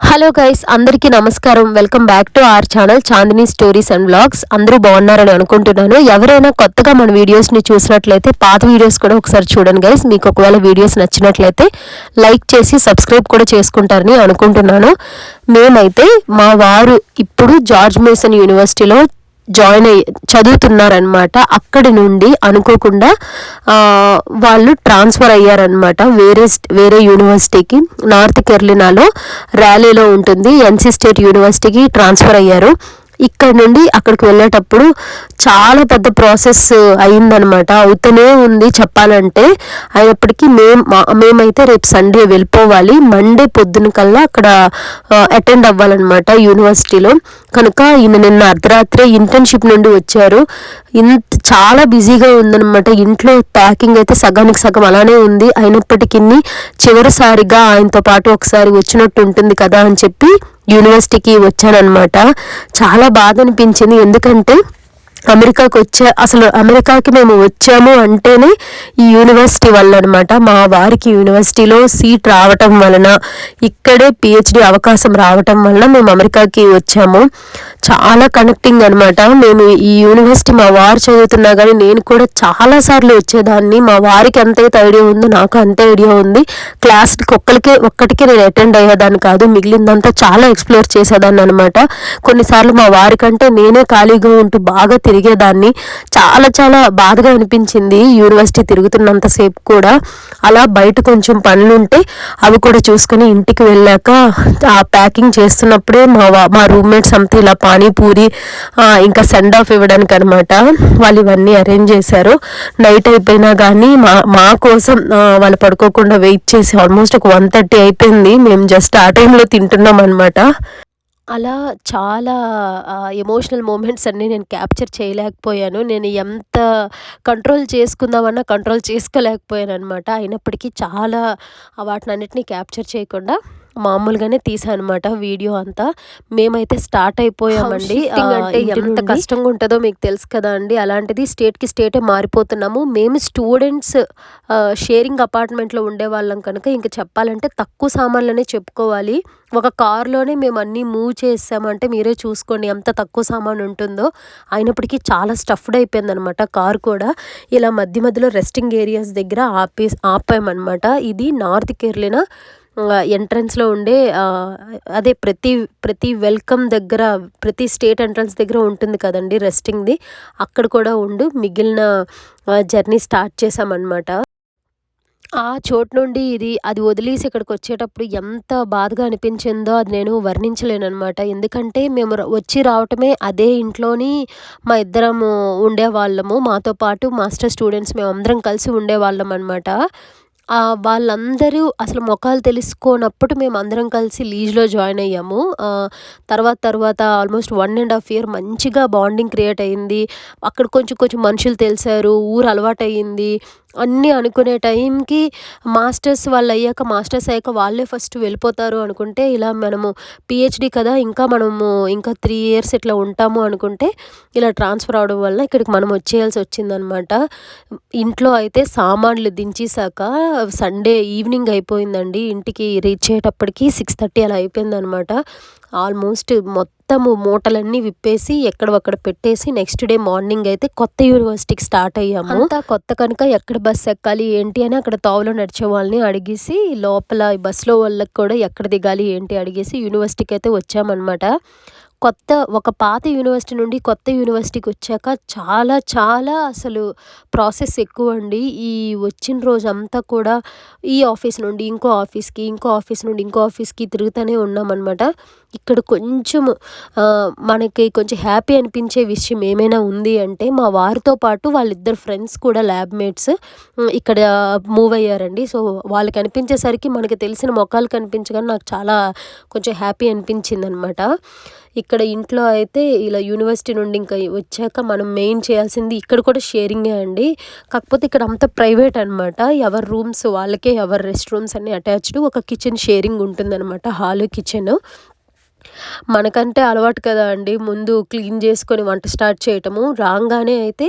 Hello guys అందరికీ నమస్కారం. Welcome back to our channel Chandini stories and blogs అందరూ బాగున్నారని అనుకుంటున్నాను. ఎవరైనా కొత్తగా మన వీడియోస్ని చూసినట్లయితే పాత వీడియోస్ కూడా ఒకసారి చూడండి గైస్ మీకు ఒకవేళ వీడియోస్ నచ్చినట్లయితే లైక్ చేసి సబ్స్క్రైబ్ కూడా చేసుకుంటారని అనుకుంటున్నాను. మేమైతే మా వారు ఇప్పుడు జార్జ్ మేసన్ యూనివర్సిటీలో జాయిన్ అయ్యి చదువుతున్నారనమాట అక్కడి నుండి అనుకోకుండా వాళ్ళు ట్రాన్స్ఫర్ అయ్యారనమాట వేరే వేరే యూనివర్సిటీకి. నార్త్ కెర్లినాలో ర్యాలీలో ఉంటుంది. ఎన్సీ స్టేట్ యూనివర్సిటీకి ట్రాన్స్ఫర్ అయ్యారు. ఇక్కడ నుండి అక్కడికి వెళ్ళేటప్పుడు చాలా పెద్ద ప్రాసెస్ అయిందనమాట అవుతూనే ఉంది చెప్పాలంటే. అయినప్పటికీ మేం మా- మేమైతే రేపు సండే వెళ్ళిపోవాలి. మండే పొద్దున కల్లా అక్కడ అటెండ్ అవ్వాలన్నమాట యూనివర్సిటీలో. కనుక ఈయన నిన్న అర్ధరాత్రే ఇంటర్న్షిప్ నుండి వచ్చారు. ఇంత చాలా బిజీగా ఉందనమాట ఇంట్లో ప్యాకింగ్ అయితే సగానికి సగం అలానే ఉంది. అయినప్పటికీ చివరిసారిగా ఆయనతో పాటు ఒకసారి వచ్చినట్టు ఉంటుంది కదా అని చెప్పి యూనివర్సిటీకి వచ్చాననమాట చాలా బాధ అనిపించింది. ఎందుకంటే అమెరికాకి వచ్చే అసలు అమెరికాకి మేము వచ్చాము అంటేనే ఈ యూనివర్సిటీ వల్ల అనమాట మా వారికి యూనివర్సిటీలో సీట్ రావటం వలన ఇక్కడే పిహెచ్డి అవకాశం రావటం వలన మేము అమెరికాకి వచ్చాము. చాలా కనెక్టింగ్ అనమాట మేము ఈ యూనివర్సిటీ మా వారు చదువుతున్నా కానీ నేను కూడా చాలా సార్లు వచ్చేదాన్ని. మా వారికి ఎంతైతే ఐడియా ఉందో నాకు అంతే ఐడియా ఉంది. క్లాస్కి ఒక్కరికే ఒక్కటికే నేను అటెండ్ అయ్యేదాన్ని కాదు. మిగిలిందంతా చాలా ఎక్స్ప్లోర్ చేసేదాన్ని అనమాట కొన్నిసార్లు మా వారికంటే నేనే ఖాళీగా ఉంటూ బాగా తిరిగేదాన్ని. చాలా చాలా బాధగా అనిపించింది. యూనివర్సిటీ తిరుగుతున్నంతసేపు కూడా. అలా బయట కొంచెం పనులుంటే అవి కూడా చూసుకొని ఇంటికి వెళ్ళాక ఆ ప్యాకింగ్ చేస్తున్నప్పుడే మా మా రూమ్మేట్స్ అంతా ఇలా పానీపూరి ఇంకా సెండ్ ఆఫ్ ఇవ్వడానికి అనమాట వాళ్ళు ఇవన్నీ అరేంజ్ చేశారు. నైట్ అయిపోయినా కానీ మా మా కోసం వాళ్ళు పడుకోకుండా వెయిట్ చేసి ఆల్మోస్ట్ ఒక వన్ థర్టీ అయిపోయింది. మేము జస్ట్ ఆ టైంలో తింటున్నాం అనమాట అలా చాలా ఎమోషనల్ మూమెంట్స్ అన్నీ నేను క్యాప్చర్ చేయలేకపోయాను. నేను ఎంత కంట్రోల్ చేసుకుందామన్నా కంట్రోల్ చేసుకోలేకపోయాను అనమాట అయినప్పటికీ చాలా వాటిని అన్నిటినీ క్యాప్చర్ చేయకుండా మామూలుగానే తీసాను అనమాట వీడియో అంతా. మేమైతే స్టార్ట్ అయిపోయామండి. అంటే ఎంత కష్టంగా ఉంటుందో మీకు తెలుసు కదా అండి. అలాంటిది స్టేట్కి స్టేటే మారిపోతున్నాము. మేము స్టూడెంట్స్ షేరింగ్ అపార్ట్మెంట్లో ఉండేవాళ్ళం కనుక ఇంకా చెప్పాలంటే తక్కువ సామాన్లనే చెప్పుకోవాలి. ఒక కార్లోనే మేము అన్నీ మూవ్ చేసామంటే మీరే చూసుకోండి ఎంత తక్కువ సామాన్ ఉంటుందో. అయినప్పటికీ చాలా స్టఫ్డ్ అయిపోయింది అనమాట కార్ కూడా. ఇలా మధ్య మధ్యలో రెస్టింగ్ ఏరియాస్ దగ్గర ఆపే ఆపామన్నమాట ఇది నార్త్ కేరళన ఎంట్రన్స్లో ఉండే అదే ప్రతి ప్రతి వెల్కమ్ దగ్గర ప్రతి స్టేట్ ఎంట్రన్స్ దగ్గర ఉంటుంది కదండి రెస్టింగ్ది అక్కడ కూడా ఉండు. మిగిలిన జర్నీ స్టార్ట్ చేసామన్నమాట ఆ చోటు నుండి ఇది అది వదిలేసి ఇక్కడికి వచ్చేటప్పుడు ఎంత బాధగా అనిపించిందో అది నేను వర్ణించలేనమాట ఎందుకంటే మేము వచ్చి రావటమే అదే ఇంట్లోని మా ఇద్దరము ఉండేవాళ్ళము. మాతో పాటు మాస్టర్ స్టూడెంట్స్ మేము అందరం కలిసి ఉండేవాళ్ళం అనమాట వాళ్ళందరూ అసలు మొఖాలు తెలుసుకోనప్పుడు మేము అందరం కలిసి లీజ్లో జాయిన్ అయ్యాము. తర్వాత తర్వాత almost one and half year మంచిగా బాండింగ్ క్రియేట్ అయింది. అక్కడ కొంచెం కొంచెం మనుషులు తెలిసారు ఊరు అలవాటు అయ్యింది అన్నీ అనుకునే టైంకి మాస్టర్స్ వాళ్ళు అయ్యాక మాస్టర్స్ అయ్యాక వాళ్ళే ఫస్ట్ వెళ్ళిపోతారు అనుకుంటే ఇలా మనము పిహెచ్డి కదా ఇంకా మనము ఇంకా త్రీ ఇయర్స్ ఇట్లా ఉంటాము అనుకుంటే ఇలా ట్రాన్స్ఫర్ అవడం వల్ల ఇక్కడికి మనం వచ్చేయాల్సి వచ్చిందనమాట. ఇంట్లో అయితే సామాన్లు దించేసాక సండే ఈవినింగ్ అయిపోయిందండి. ఇంటికి రీచ్ అయ్యేటప్పటికి సిక్స్ థర్టీ అలా అయిపోయిందనమాట. ఆల్మోస్ట్ మొత్తము మూటలన్నీ విప్పేసి ఎక్కడొక్కడ పెట్టేసి నెక్స్ట్ డే మార్నింగ్ అయితే కొత్త యూనివర్సిటీకి స్టార్ట్ అయ్యాము. అంతా కొత్త కనుక ఎక్కడ బస్సు ఎక్కాలి ఏంటి అని అక్కడ తావులో నడిచే వాళ్ళని అడిగేసి లోపల బస్సులో వాళ్ళకి కూడా ఎక్కడ దిగాలి ఏంటి అడిగేసి యూనివర్సిటీకి అయితే వచ్చామన్నమాట కొత్త ఒక పాత యూనివర్సిటీ నుండి కొత్త యూనివర్సిటీకి వచ్చాక చాలా చాలా అసలు ప్రాసెస్ ఎక్కువ అండి ఈ వచ్చిన రోజంతా కూడా ఈ ఆఫీస్ నుండి ఇంకో ఆఫీస్కి ఇంకో ఆఫీస్ నుండి ఇంకో ఆఫీస్కి తిరుగుతూనే ఉన్నామన్నమాట. ఇక్కడ కొంచెం మనకి కొంచెం హ్యాపీ అనిపించే విషయం ఏమైనా ఉంది అంటే మా వారితో పాటు వాళ్ళిద్దరు ఫ్రెండ్స్ కూడా ల్యాబ్ మేట్స్ ఇక్కడ మూవ్ అయ్యారండి. సో వాళ్ళకి అనిపించేసరికి మనకి తెలిసిన మొఖాలు కనిపించగానే నాకు చాలా కొంచెం హ్యాపీ అనిపించింది అనమాట ఇక్కడ ఇంట్లో అయితే ఇలా యూనివర్సిటీ నుండి ఇంకా వచ్చాక మనం మెయిన్ చేయాల్సింది ఇక్కడ కూడా షేరింగే అండి. కాకపోతే ఇక్కడ అంతా ప్రైవేట్ అనమాట ఎవరి రూమ్స్ వాళ్ళకే ఎవరి రెస్ట్ రూమ్స్ అన్ని అటాచ్డ్ ఒక కిచెన్ షేరింగ్ ఉంటుందన్నమాట హాల్ కిచెన్ మనకంటే అలవాటు కదా అండి. ముందు క్లీన్ చేసుకొని వంట స్టార్ట్ చేయటము. రాగానే అయితే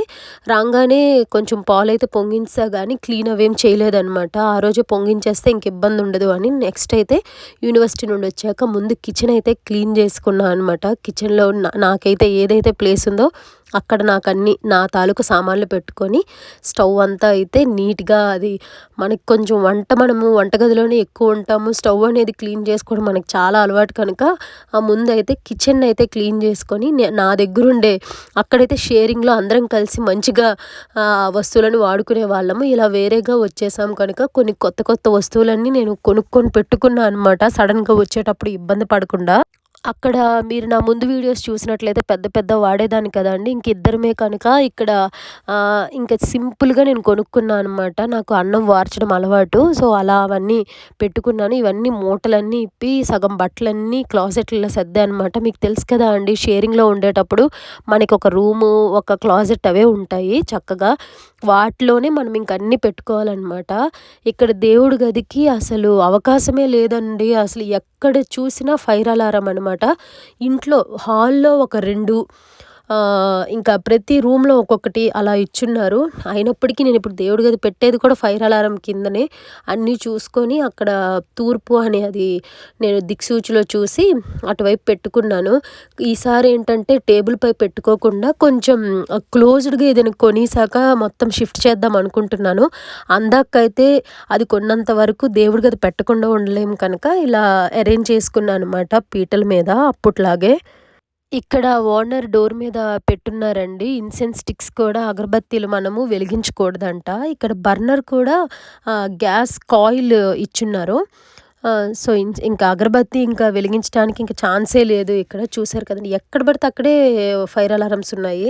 రాగానే కొంచెం పాలైతే పొంగించా కానీ క్లీన్ అవేం చేయలేదనమాట ఆ రోజు పొంగించేస్తే ఇంక ఇబ్బంది ఉండదు అని నెక్స్ట్ అయితే యూనివర్సిటీ నుండి వచ్చాక ముందు కిచెన్ అయితే క్లీన్ చేసుకున్నాను అనమాట కిచెన్లో నాకైతే ఏదైతే ప్లేస్ ఉందో అక్కడ నాకు అన్ని నా తాలూకు సామాన్లు పెట్టుకొని స్టవ్ అంతా అయితే నీట్గా అది మనకి కొంచెం వంట మనము వంటగదిలోనే ఎక్కువ ఉంటాము. స్టవ్ అనేది క్లీన్ చేసుకోవడం మనకి చాలా అలవాటు కనుక ఆ ముందు అయితే కిచెన్ అయితే క్లీన్ చేసుకొని నా దగ్గర ఉండే అక్కడైతే షేరింగ్లో అందరం కలిసి మంచిగా వస్తువులను వాడుకునే వాళ్ళము. ఇలా వేరేగా వచ్చేసాం కనుక కొన్ని కొత్త కొత్త వస్తువులన్నీ నేను కొనుక్కొని పెట్టుకున్నాను అనమాట సడన్గా వచ్చేటప్పుడు ఇబ్బంది పడకుండా. అక్కడ మీరు నా ముందు వీడియోస్ చూసినట్లయితే పెద్ద పెద్ద వాడేదాన్ని కదండి ఇంక ఇద్దరమే కనుక ఇక్కడ ఇంకా సింపుల్గా నేను కొనుక్కున్నాను అనమాట నాకు అన్నం వార్చడం అలవాటు. సో అలా అవన్నీ పెట్టుకున్నాను. ఇవన్నీ మూటలన్నీ ఇప్పి సగం బట్టలన్నీ క్లాజెట్లలో సర్దే అనమాట మీకు తెలుసు కదా అండి షేరింగ్లో ఉండేటప్పుడు మనకి ఒక రూము ఒక క్లాజెట్ అవే ఉంటాయి చక్కగా. వాటిలోనే మనం ఇంక అన్నీ పెట్టుకోవాలన్నమాట. ఇక్కడ దేవుడి గదికి అసలు అవకాశమే లేదండి. అసలు ఎక్కడ చూసినా ఫైర్ అలారం అనమాట ఇంట్లో హాల్లో ఒక రెండు ఇంకా ప్రతి రూమ్లో ఒక్కొక్కటి అలా ఇచ్చున్నారు. అయినప్పటికీ నేను ఇప్పుడు దేవుడి గది పెట్టేది కూడా ఫైర్ అలారం కిందనే. అన్నీ చూసుకొని అక్కడ తూర్పు అని అది నేను దిక్సూచిలో చూసి అటువైపు పెట్టుకున్నాను. ఈసారి ఏంటంటే టేబుల్పై పెట్టుకోకుండా కొంచెం క్లోజ్డ్గా ఏదైనా కొనేసాక మొత్తం షిఫ్ట్ చేద్దాం అనుకుంటున్నాను. అందాకైతే అది కొన్నంత వరకు దేవుడి గది పెట్టకుండా ఉండలేము కనుక ఇలా అరేంజ్ చేసుకున్నాను అనమాట పీటల మీద అప్పట్లాగే. ఇక్కడ ఓనర్ డోర్ మీద పెట్టున్నారండి. ఇన్సెన్స్ స్టిక్స్ కూడా అగరబత్తీలు మనము వెలిగించకూడదంట. ఇక్కడ బర్నర్ కూడా గ్యాస్ కాయిల్ ఇచ్చున్నారు. సో ఇంకా అగరబత్తి ఇంకా వెలిగించడానికి ఇంకా ఛాన్సే లేదు ఇక్కడ. చూసారు కదండి. ఎక్కడ పడితే అక్కడే ఫైర్ అలారమ్స్ ఉన్నాయి.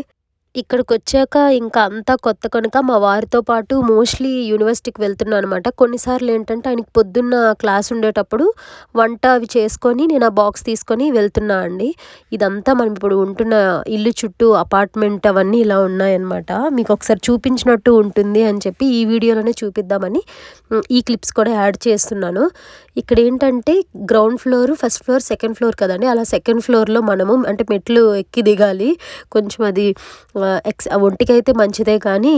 ఇక్కడికి వచ్చాక ఇంకా అంతా కొత్త కనుక మా వారితో పాటు మోస్ట్లీ యూనివర్సిటీకి వెళ్తున్నాను అనమాట కొన్నిసార్లు ఏంటంటే ఆయనకి పొద్దున్న క్లాస్ ఉండేటప్పుడు వంట అవి చేసుకొని నేను ఆ బాక్స్ తీసుకొని వెళ్తున్నా అండి. ఇదంతా మనం ఇప్పుడు ఉంటున్న ఇల్లు చుట్టూ అపార్ట్మెంట్ అవన్నీ ఇలా ఉన్నాయన్నమాట. మీకు ఒకసారి చూపించినట్టు ఉంటుంది అని చెప్పి ఈ వీడియోలోనే చూపిద్దామని ఈ క్లిప్స్ కూడా యాడ్ చేస్తున్నాను. ఇక్కడ ఏంటంటే ground floor first floor second floor కదండి. అలా సెకండ్ ఫ్లోర్లో మనము అంటే మెట్లు ఎక్కి దిగాలి. కొంచెం అది ఎక్స్ ఒంటికైతే మంచిదే కానీ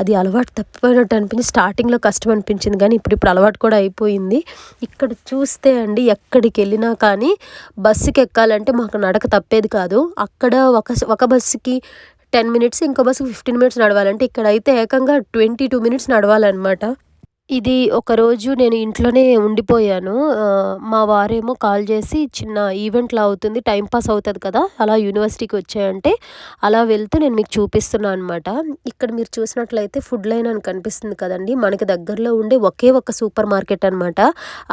అది అలవాటు తప్పిపోయినట్టు అనిపించి స్టార్టింగ్లో కష్టం అనిపించింది కానీ ఇప్పుడు ఇప్పుడు అలవాటు కూడా అయిపోయింది. ఇక్కడ చూస్తే అండి ఎక్కడికి వెళ్ళినా కానీ బస్సుకి ఎక్కాలంటే మాకు నడక తప్పేది కాదు. అక్కడ ఒక ఒక బస్సుకి టెన్ మినిట్స్ ఇంకో బస్సుకి ఫిఫ్టీన్ మినిట్స్ నడవాలంటే ఇక్కడ అయితే ఏకంగా ట్వంటీ టూ మినిట్స్ నడవాలన్నమాట. ఇది ఒకరోజు నేను ఇంట్లోనే ఉండిపోయాను. మా వారేమో కాల్ చేసి చిన్న ఈవెంట్లా అవుతుంది టైం పాస్ అవుతుంది కదా అలా యూనివర్సిటీకి వచ్చాయంటే అలా వెళ్తూ నేను మీకు చూపిస్తున్నాను అనమాట ఇక్కడ మీరు చూసినట్లయితే ఫుడ్ లైన్ అని కనిపిస్తుంది కదండి మనకి దగ్గరలో ఉండే ఒకే ఒక సూపర్ మార్కెట్ అనమాట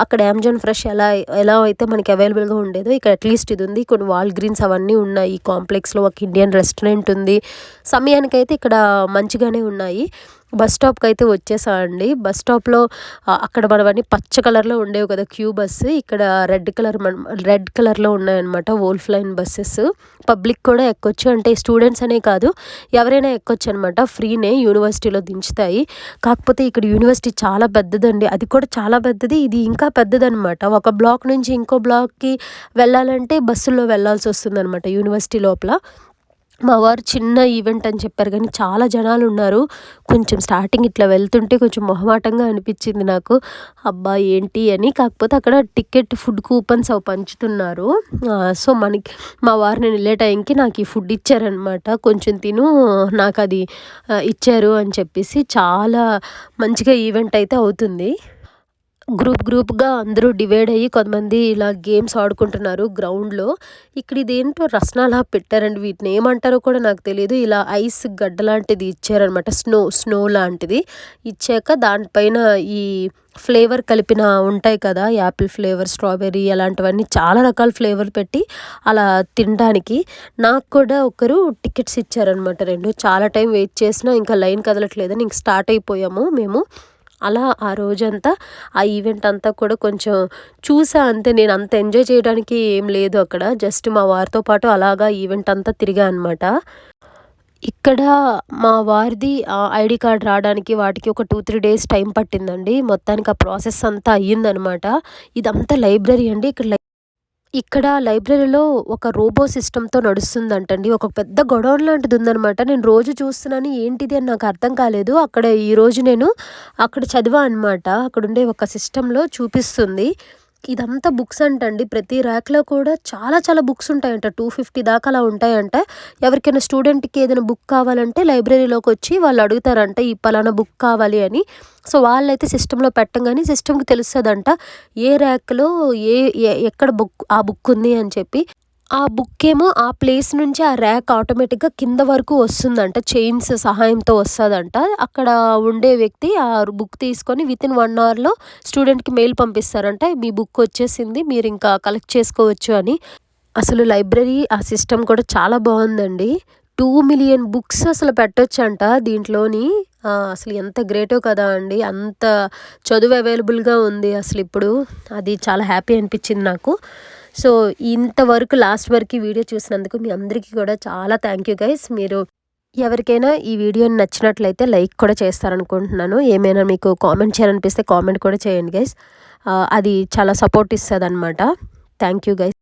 అక్కడ అమెజాన్ ఫ్రెష్ ఎలా ఎలా అయితే మనకి అవైలబుల్గా ఉండేదో ఇక్కడ అట్లీస్ట్ ఇది ఉంది. కొన్ని వాల్ గ్రీన్స్ అవన్నీ ఉన్నాయి ఈ కాంప్లెక్స్లో ఒక ఇండియన్ రెస్టారెంట్ ఉంది. సమయానికైతే ఇక్కడ మంచిగానే ఉన్నాయి. బస్ స్టాప్కి అయితే వచ్చేసామండి. బస్ స్టాప్లో అక్కడ మనవన్నీ పచ్చ కలర్లో ఉండేవి కదా క్యూ బస్సు. ఇక్కడ రెడ్ కలర్ రెడ్ కలర్లో ఉన్నాయన్నమాట వోల్ఫ్ లైన్ బస్సెస్ పబ్లిక్ కూడా ఎక్కొచ్చు. అంటే స్టూడెంట్స్ అనే కాదు ఎవరైనా ఎక్కొచ్చు అనమాట ఫ్రీనే యూనివర్సిటీలో దించుతాయి. కాకపోతే ఇక్కడ యూనివర్సిటీ చాలా పెద్దదండి. అది కూడా చాలా పెద్దది. ఇది ఇంకా పెద్దదనమాట ఒక బ్లాక్ నుంచి ఇంకో బ్లాక్కి వెళ్ళాలంటే బస్సుల్లో వెళ్ళాల్సి వస్తుంది అనమాట యూనివర్సిటీ లోపల. మా వారు చిన్న ఈవెంట్ అని చెప్పారు కానీ చాలా జనాలు ఉన్నారు. కొంచెం స్టార్టింగ్ ఇట్లా వెళ్తుంటే కొంచెం మొహమాటంగా అనిపించింది నాకు. అబ్బా ఏంటి అని. కాకపోతే అక్కడ టికెట్ ఫుడ్ కూపన్స్ అవి పంచుతున్నారు. సో మనకి మా వారు నేను వెళ్ళే టైంకి నాకు ఈ ఫుడ్ ఇచ్చారనమాట కొంచెం తిను నాకు అది ఇచ్చారు అని చెప్పేసి చాలా మంచిగా ఈవెంట్ అయితే అవుతుంది. గ్రూప్ గ్రూప్గా అందరూ డివైడ్ అయ్యి కొంతమంది ఇలా గేమ్స్ ఆడుకుంటున్నారు గ్రౌండ్లో. ఇక్కడ ఇదేంటో రసనాలా పెట్టారండి. వీటిని ఏమంటారో కూడా నాకు తెలియదు ఇలా ఐస్ గడ్డ లాంటిది ఇచ్చారనమాట స్నో స్నో లాంటిది ఇచ్చాక దానిపైన ఈ ఫ్లేవర్ కలిపిన ఉంటాయి కదా యాపిల్ ఫ్లేవర్ స్ట్రాబెర్రీ అలాంటివన్నీ చాలా రకాల ఫ్లేవర్ పెట్టి అలా తినడానికి నాకు కూడా ఒకరు టికెట్స్ ఇచ్చారనమాట రెండు. చాలా టైం వెయిట్ చేసినా ఇంకా లైన్ కదలట్లేదని ఇంక స్టార్ట్ అయిపోయాము మేము. అలా ఆ రోజంతా ఆ ఈవెంట్ అంతా కూడా కొంచెం చూసా అంతే. నేను అంత ఎంజాయ్ చేయడానికి ఏం లేదు అక్కడ. జస్ట్ మా వారితో పాటు అలాగా ఈవెంట్ అంతా తిరిగా అనమాట ఇక్కడ మా వారిది ఐడి కార్డ్ రావడానికి వాటికి ఒక టూ త్రీ డేస్ టైం పట్టిందండి. మొత్తానికి ఆ ప్రాసెస్ అంతా అయ్యిందనమాట ఇదంతా లైబ్రరీ అండి. ఇక్కడ ఇక్కడ లైబ్రరీలో ఒక రోబో సిస్టమ్‌తో నడుస్తుందంటండి. ఒక పెద్ద గొడవన్ లాంటిది ఉందనమాట. నేను రోజు చూస్తున్నాను ఏంటిది అని నాకు అర్థం కాలేదు. అక్కడ ఈరోజు నేను అక్కడ చదివా అనమాట. అక్కడుండే ఒక సిస్టంలో చూపిస్తుంది. ఇదంతా బుక్స్ అంటండి. ప్రతి ర్యాక్‌లో కూడా చాలా చాలా బుక్స్ ఉంటాయంట. 250 దాకా అలా ఉంటాయంట. ఎవరికైనా స్టూడెంట్‌కి ఏదైనా బుక్ కావాలంటే లైబ్రరీలోకి వచ్చి వాళ్ళు అడుగుతారంట. ఈ పలానా బుక్ కావాలి అని. సో, వాళ్ళైతే సిస్టంలో పెట్టంగానే సిస్టమ్‌కి తెలుస్తుందంట ఏ ర్యాక్‌లో ఏ ఎక్కడ బుక్ ఆ బుక్ ఉంది అని చెప్పి. ఆ బుక్ ఏమో ఆ ప్లేస్ నుంచి ఆ ర్యాక్ ఆటోమేటిక్‌గా కింద వరకు వస్తుందంట. చైన్స్ సహాయంతో వస్తుందంట అక్కడ ఉండే వ్యక్తి ఆ బుక్ తీసుకొని వితిన్ వన్ అవర్‌లో స్టూడెంట్‌కి మెయిల్ పంపిస్తారంట. మీ బుక్ వచ్చేసింది. మీరు ఇంకా కలెక్ట్ చేసుకోవచ్చు అని. అసలు లైబ్రరీ ఆ సిస్టమ్ కూడా చాలా బాగుందండి టూ మిలియన్ బుక్స్ అసలు పెట్టొచ్చంట దీంట్లోని. అసలు ఎంత గ్రేటో కదా అండి. అంత చదువు అవైలబుల్‌గా ఉంది అసలు ఇప్పుడు అది చాలా హ్యాపీ అనిపించింది నాకు. సో, ఇంతవరకు లాస్ట్ వరకు ఈ వీడియో చూసినందుకు మీ అందరికీ కూడా చాలా థ్యాంక్ యూ గైస్. మీరు ఎవరికైనా ఈ వీడియో నచ్చినట్లయితే లైక్ కూడా చేస్తారనుకుంటున్నాను. ఏమైనా మీకు కామెంట్ చేయాలనిపిస్తే కామెంట్ కూడా చేయండి గైస్. అది చాలా సపోర్ట్ ఇస్తుంది అనమాట థ్యాంక్ యూ గైస్.